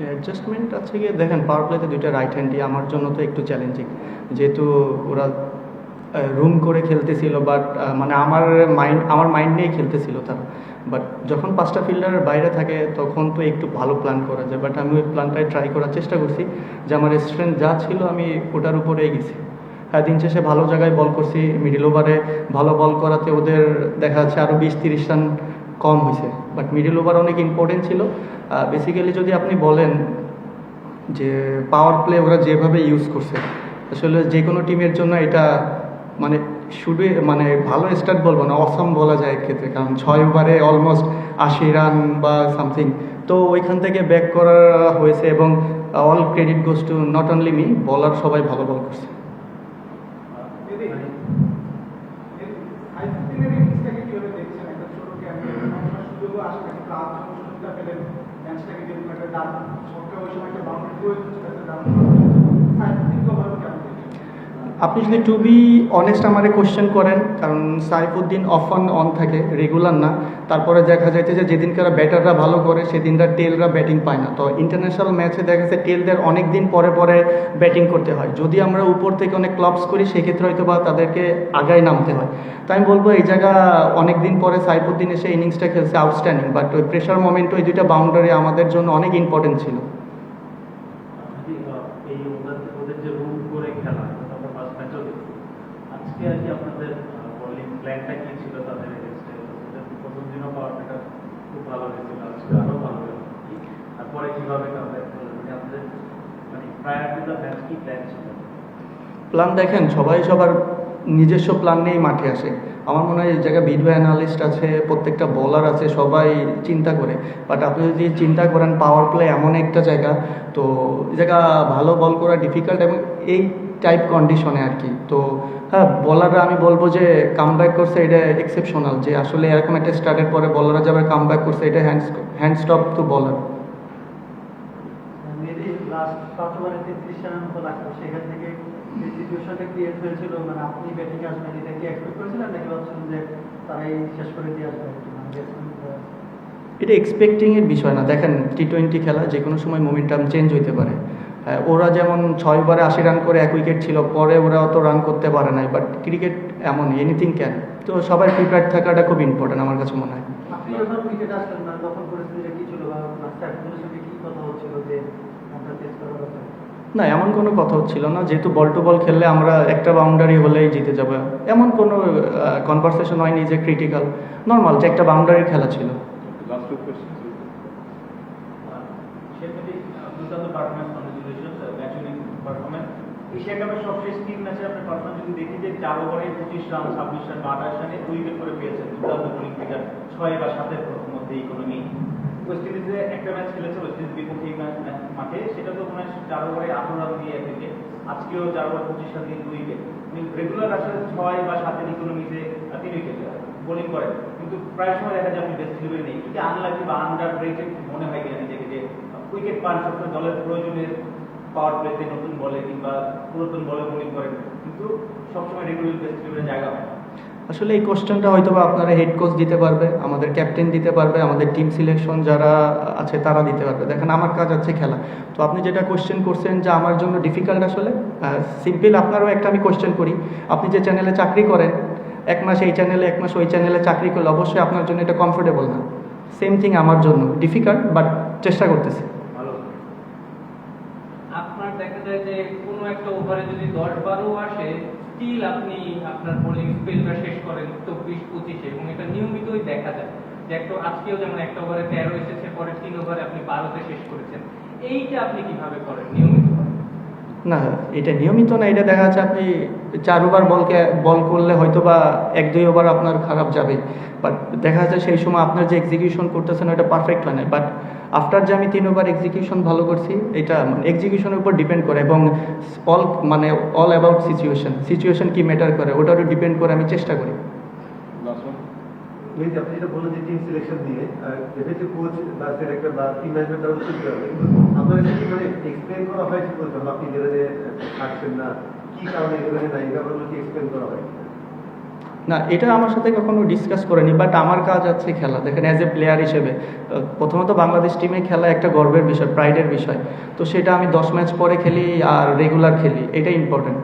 Adjustment আছে গিয়ে দেখেন পাওয়ার প্লেতে দুইটা রাইট হ্যান্ডই আমার জন্য তো একটু চ্যালেঞ্জিং যেহেতু ওরা রুম করে খেলতেছিল বাট মানে আমার মাইন্ড আমার মাইন্ড নিয়েই খেলতেছিল তারা। বাট যখন পাঁচটা ফিল্ডারের বাইরে থাকে, তখন তো একটু ভালো প্ল্যান করা যায়। বাট আমি ওই প্ল্যানটাই ট্রাই করার চেষ্টা করছি যে আমার স্ট্রেংথ যা ছিল, আমি ওটার উপরেই গেছি। দিন শেষে ভালো জায়গায় বল করছি মিডিল ওভারে ভালো বল করাতে ওদের দেখা যাচ্ছে আরও বিশ তিরিশ রান কম হয়েছে। বাট মিডিল ওভার অনেক ইম্পর্টেন্ট ছিল। বেসিক্যালি যদি আপনি বলেন যে পাওয়ার প্লে ওরা যেভাবে ইউজ করছে, আসলে যে কোনো টিমের জন্য এটা মানে শুধু মানে ভালো স্টার্ট বলব না অসম বলা যায় ক্ষেত্রে। কারণ ছয় ওভারে অলমোস্ট আশি রান বা সামথিং তো ওইখান থেকে ব্যাক করা হয়েছে এবং all credit goes to not only me বলার সবাই ভালো বল করছে। সুযোগও আসে সুবিধা পেলেন ম্যাচটাকে যেরকম একটা ডান ছক্কা ওই সময় একটা বাউন্ডারি প্রয়োজন ছিল আপনি যদি টু বি অনেস্ট আমারে কোশ্চেন করেন, কারণ সাইফুদ্দিন অফ অন অন থাকে রেগুলার না, তারপরে দেখা যাচ্ছে যে যেদিনকার ব্যাটাররা ভালো করে সেদিনটা টেলরা ব্যাটিং পায় না। তো ইন্টারন্যাশনাল ম্যাচে দেখা যাচ্ছে টেলদের অনেক দিন পরে পরে ব্যাটিং করতে হয়। যদি আমরা উপর থেকে অনেক ক্লাবস করি, সেক্ষেত্রে হয়তো বা তাদেরকে আগায় নামতে হয়। তো আমি বলব, এই জায়গা অনেক দিন পরে সাইফুদ্দিন এসে ইনিংসটা খেলছে আউটস্ট্যান্ডিং বাট ওই প্রেশার মোমেন্ট ওই দুইটা বাউন্ডারি আমাদের জন্য অনেক ইম্পর্টেন্ট ছিল। এই ওদের যে রুল করে খেলা আমরা ফার্স্ট ম্যাচও দেখছি। আজকে আর কি আপনাদের বোলিং প্ল্যানটা কি ছিল তাদের এগেনস্টে প্রথম দিনও পাওয়ার প্লেটা খুব ভালো হয়েছিল, আজকে আরও ভালো হয়েছে। তারপরে কীভাবে কামব্যাক মানে আপনাদের মানে প্রায়ার টু দ্য ম্যাচ কি প্ল্যান ছিল? প্ল্যান দেখেন, সবাই সবার নিজস্ব প্ল্যান নিয়েই মাঠে আসে। আমার মনে হয় এই জায়গায় ভিডিও অ্যানালিস্ট আছে, প্রত্যেকটা বলার আছে, সবাই চিন্তা করে। বাট আপনি যদি চিন্তা করেন পাওয়ার প্লে এমন একটা জায়গা, তো এই জায়গা ভালো বল করা ডিফিকাল্ট এবং এই টাইপ কন্ডিশনে আর কি। তো হ্যাঁ বলাররা আমি বলব যে কাম ব্যাক করছে, এটা এক্সেপশনাল যে আসলে এরকম একটা স্টার্টের পরে বলাররা যাবে কাম ব্যাক করছে, এটা হ্যান্ড হ্যান্ড স্টপ টু বলার যে সিচুয়েশনটা ক্রিয়েট হয়েছিল মানে আপনি ব্যাটিং আসবেন এটা কি এক্সপেক্ট করেছিলেন? নাকি ভাবছিলেন যে তারাই শেষ করে দিয়ে আসবে? মানে এটা এক্সপেক্টিংয়ের বিষয় না। দেখেন টি টোয়েন্টি খেলা যে কোনো সময় মোমেন্টাম চেঞ্জ হইতে পারে। ওরা যেমন ছয় ওভারে আশি রান করে এক উইকেট ছিল পরে ওরা অত রান করতে পারে নাই বাট ক্রিকেট এমন এনিথিং ক্যান তো সবাই প্রিপেয়ার থাকাটা খুব ইম্পর্টেন্ট আমার কাছে মনে হয়। আপনি যখন উইকেট আসলেন না তখন পরিস্থিতিটা কি ছিল বা স্যারগুলোর কি কথা হচ্ছিল যে না এমন কোনো কথা হচ্ছিল না। যেহেতু বল টু বল খেললে আমরা একটা বাউন্ডারি হলেই জিতে যাব। এমন কোনো কনভারসেশন হয়নি যে ক্রিটিক্যাল নর্মাল যে একটা বাউন্ডারির খেলা ছিল। এশিয়া কাপের সবশেষ তিন ম্যাচে আপনার পারফরমেন্স যদি দেখি যে চার ওভারে পঁচিশ রান ছাব্বিশ রান বা আঠাশ রানে উইকেট করে পেয়েছেন দুর্দান্ত বোলিং ফিগার ছয় বা সাতের ইকোনমি ওয়েস্ট ইন্ডিজে একটা ম্যাচ খেলেছে ওয়েস্ট ইন্ডিজ বিপক্ষে মাঠে। সেটা তো মনে হয় চার ওভারে আঠারো রান দিয়ে আজকেও চার ওভার পঁচিশ রান দিয়ে দুই উইকেট রেগুলার আসলে ছয় বা সাতের ইকোনমিতে তিন উইকেট বোলিং কিন্তু প্রায় সময় দেখা যায় বেস্ট নেই। এটা আনলাকি বা আন্ডার মনে হয় কিনা নিজেকে যে উইকেট পান সবসময় দলের প্রয়োজনে পাওয়ার প্লেতে নতুন বলে কিংবা পুরাতন বলে বোলিং করেন। কিন্তু সবসময় রেগুলার বেস্ট জায়গা হয় আসলে এই কোশ্চেনটা হয়তো বা আপনারা হেড কোচ দিতে পারবে, আমাদের ক্যাপ্টেন দিতে পারবে, আমাদের টিম সিলেকশন যারা আছে তারা দিতে পারবে। দেখেন আমার কাজ আছে খেলা। তো আপনি যেটা কোশ্চেন করছেন যে আমার জন্য ডিফিকাল্ট আসলে সিম্পল আপনারও একটা আমি কোশ্চেন করি। আপনি যে চ্যানেলে চাকরি করেন, এক মাস এই চ্যানেলে এক মাস ওই চ্যানেলে চাকরি করলে অবশ্যই আপনার জন্য এটা কমফোর্টেবল না। সেম থিং আমার জন্য। ডিফিকাল্ট বাট চেষ্টা করতেছি। আপনার দেখা যায় যে কোনো একটা ওভারে যদি দশ বারো আসে স্টিল আপনি আপনার বোলিং স্পেলটা শেষ করেন চব্বিশ পঁচিশে এবং এটা নিয়মিতই দেখা যায়। যে একটু আজকেও যেমন একটা ওভারে তেরো এসেছে পরে তিন ওভারে আপনি বারোতে শেষ করেছেন। এইটা আপনি কীভাবে করেন নিয়মিত? না, এটা নিয়মিত না, এটা দেখা যাচ্ছে আপনি চার ওভার বলকে, বল করলে হয়তো বা এক, দুই ওভার আপনার খারাপ যাবে। বাট দেখা যাচ্ছে সেই সময় আপনার যে এক্সিকিউশন করতেছেন ওটা পারফেক্ট হয় না বাট আফটার যে আমি তিন ওভার এক্সিকিউশন ভালো করছি, এটা এক্সিকিউশনের উপর ডিপেন্ড করে এবং অল মানে অল অ্যাবাউট সিচুয়েশন সিচুয়েশন কি ম্যাটার করে ওটারও ডিপেন্ড করে আমি চেষ্টা করি। এই যে আপনি যেটা বললেন যে টিম সিলেকশন ডেফিনেটলি কোচ বা সিলেক্টর বা টিম ম্যানেজমেন্ট তারা হবে কি মানে এক্সপ্লেন করা হয় ঠিক বলতে হবে আপনি ইলেভেনে থাকছেন না, কি কারণে নাই এই ব্যাপারগুলো কি এক্সপ্লেন করা হয়? না, এটা আমার সাথে কখনো ডিসকাস করেনি বাট আমার কাজ আছে খেলা। দেখেন অ্যাজ এ প্লেয়ার হিসেবে প্রথমত বাংলাদেশ টিমে খেলা একটা গর্বের বিষয় প্রাইডের বিষয়। তো সেটা আমি দশ ম্যাচ পরে খেলি আর রেগুলার খেলি এটা ইম্পর্টেন্ট